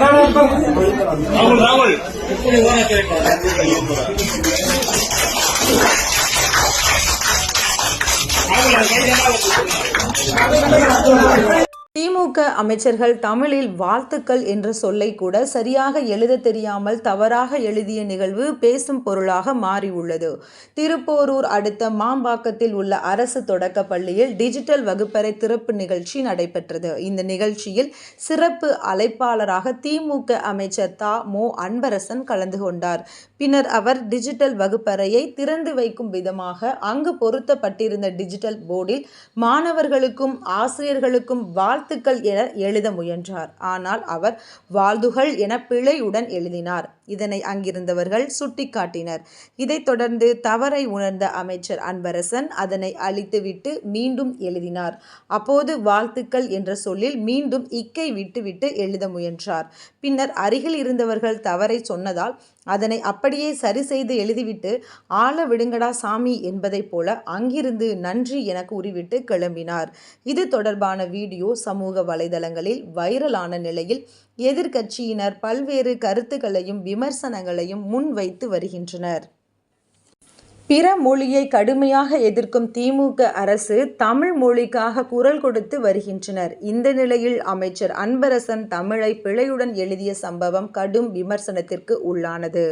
రాహుల్ రాహుల్ ఇప్పుడు రాహుల్ திமுக அமைச்சர்கள் தமிழில் வாழ்த்துக்கள் என்ற சொல்லை கூட சரியாக எழுத தெரியாமல் தவறாக எழுதிய நிகழ்வு பேசும் பொருளாக மாறியுள்ளது. திருப்போரூர் அடுத்த மாம்பாக்கத்தில் உள்ள அரசு தொடக்க பள்ளியில் டிஜிட்டல் வகுப்பறை திறப்பு நிகழ்ச்சி நடைபெற்றது. இந்த நிகழ்ச்சியில் சிறப்பு அழைப்பாளராக திமுக அமைச்சர் தா. மோ. அன்பரசன் கலந்து கொண்டார். பின்னர் அவர் டிஜிட்டல் வகுப்பறையை திறந்து வைக்கும் விதமாக அங்கு பொருத்தப்பட்டிருந்த டிஜிட்டல் போர்டில் மாணவர்களுக்கும் ஆசிரியர்களுக்கும் வாழ்த்துக்கள் என எழுத முயன்றார். ஆனால் அவர் வாழ்த்துகள் என பிழையுடன் எழுதினார். இதனை அங்கிருந்தவர்கள் சுட்டிக்காட்டினர். இதைத் தொடர்ந்து தவறை உணர்ந்த அமைச்சர் அன்பரசன் அதனை அழித்துவிட்டு மீண்டும் எழுதினார். அப்போது வாழ்த்துக்கள் என்ற சொல்லில் மீண்டும் இக்கை விட்டுவிட்டு எழுத முயன்றார். பின்னர் அருகில் இருந்தவர்கள் தவறை சொன்னதால் அதனை அப்படியே சரி செய்து எழுதிவிட்டு ஆள விடுங்கடா சாமி என்பதைப் போல அங்கிருந்து நன்றி என கூறிவிட்டு கிளம்பினார். இது தொடர்பான வீடியோ சமூக வலைதளங்களில் வைரலான நிலையில் எதிர்க்கட்சியினர் பல்வேறு கருத்துக்களையும் விமர்சனங்களையும் முன்வைத்து வருகின்றனர். பிற மொழியை கடுமையாக எதிர்க்கும் திமுக அரசு தமிழ் மொழிக்காக குரல் கொடுத்து வருகின்றனர். இந்த நிலையில் அமைச்சர் அன்பரசன் தமிழை பிழையுடன் எழுதிய சம்பவம் கடும் விமர்சனத்திற்கு உள்ளானது.